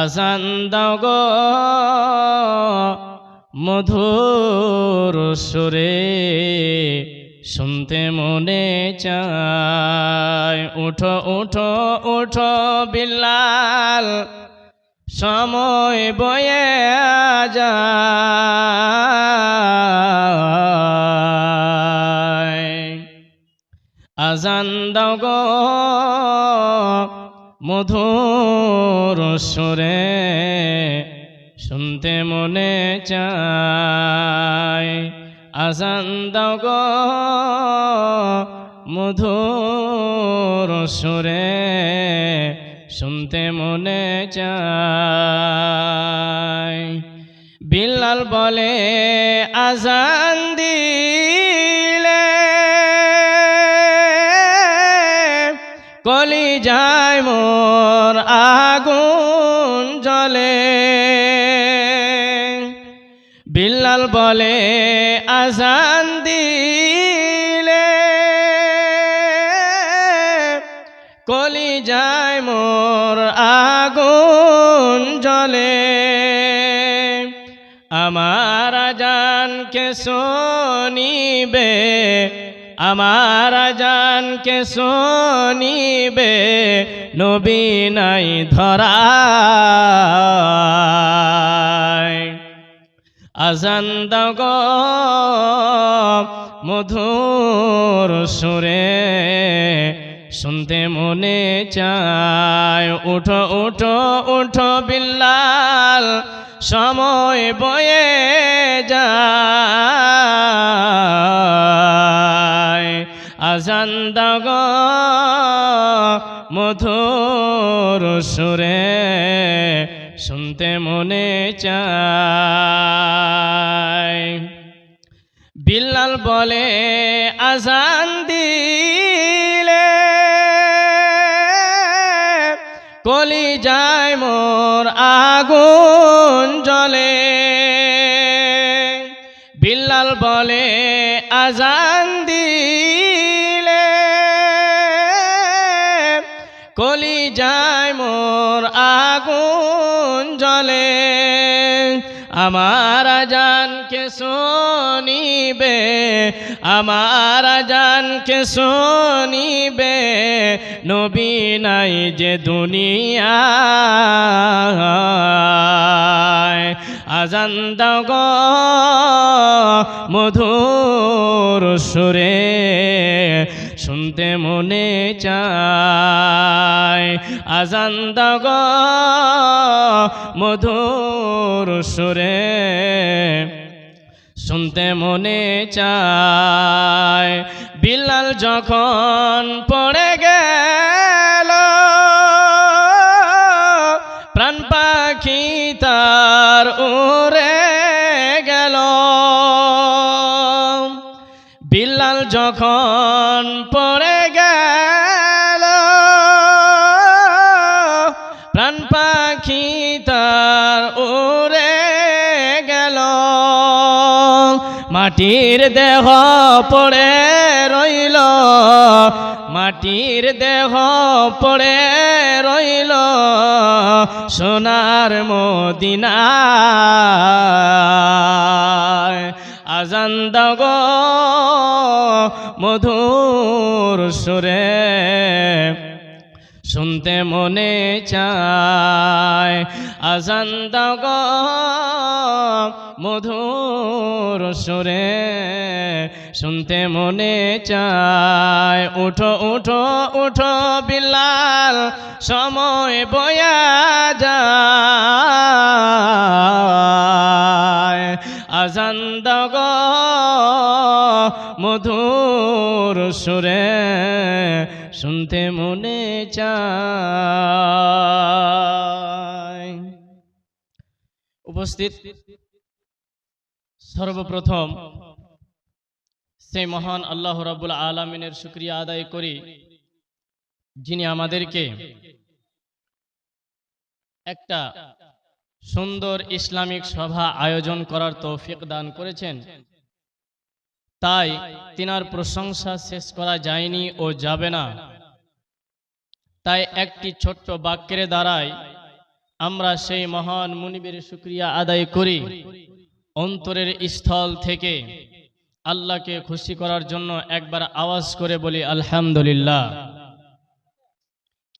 আজান দাও গো মধুর সুরে, শুনতে মনে চায়। উঠো উঠো উঠো বিল্লাল, সময় বয়ে যায়। আজান দাও গো মধুর সুরে শুনতে মনে চায়। আজান দাও গো মধুর সুরে শুনতে মনে চায়। বিল্লাল বলে, আজান দিলে কলি যায় মোর আগুন বিল্লাল বলে, আজান দিলে কলি যায় মোর আগুন জলে আমার জানকে শোনিবে, আমার জানকে শোনিবে, নবী নাই ধরা। আজান দাও গো মধুর সুরে। শুনতে মনে চায়, উঠো উঠো উঠো বিল্লাল, সময় বয়ে যায়। আজান দাও গো মধুর সুরে। শুনতে মনে চায়। বিল্লাল বলে, আজান দিলে কলি যায় মোর আগুন জলে বিল্লাল বলে, আজান দিলে কলি যায় মোর আগুন জলে আমার জানকে শোনিবে, আমার জানকে শোনিবে, নবী নাই যে দুনিয়া আজান দাও গো মধুর সুরে শুনতে মনে চায়। আজান দাও গো মধুর সুরে। শুনতে মনে চায়। বিলাল যখন পড়ে গেল, প্রাণ পাখি তার উড়ে যখন পড়ে গেল, প্রাণ পাখি তার উড়ে গেল। মাটির দেহ পড়ে রইল, মাটির দেহ পড়ে রইল, সোনার মদিনা আজান মধুর সুরে শুনতে মনে চায়। আজান দাও গো মধুর সুরে শুনতে মনে চায়। উঠো উঠো উঠো বিলাল, সময় বয়া যায়। আজান মধুর সুরে শুনতে মনে চায়। উপস্থিত সর্বপ্রথম সেই মহান আল্লাহ রাবুল আলমিনের শুক্রিয়া আদায় করি, যিনি আমাদেরকে একটা সুন্দর ইসলামিক সভা আয়োজন করার তৌফিক দান করেছেন। তাই তিনার প্রশংসা শেষ করা যায়নি ও যাবে না। তাই একটি ছোট্ট বাক্যের দ্বারায় আমরা সেই মহান মুনিবের শুক্রিয়া আদায় করি। অন্তরের স্থল থেকে আল্লাহকে খুশি করার জন্য একবার আওয়াজ করে বলি, আলহামদুলিল্লাহ।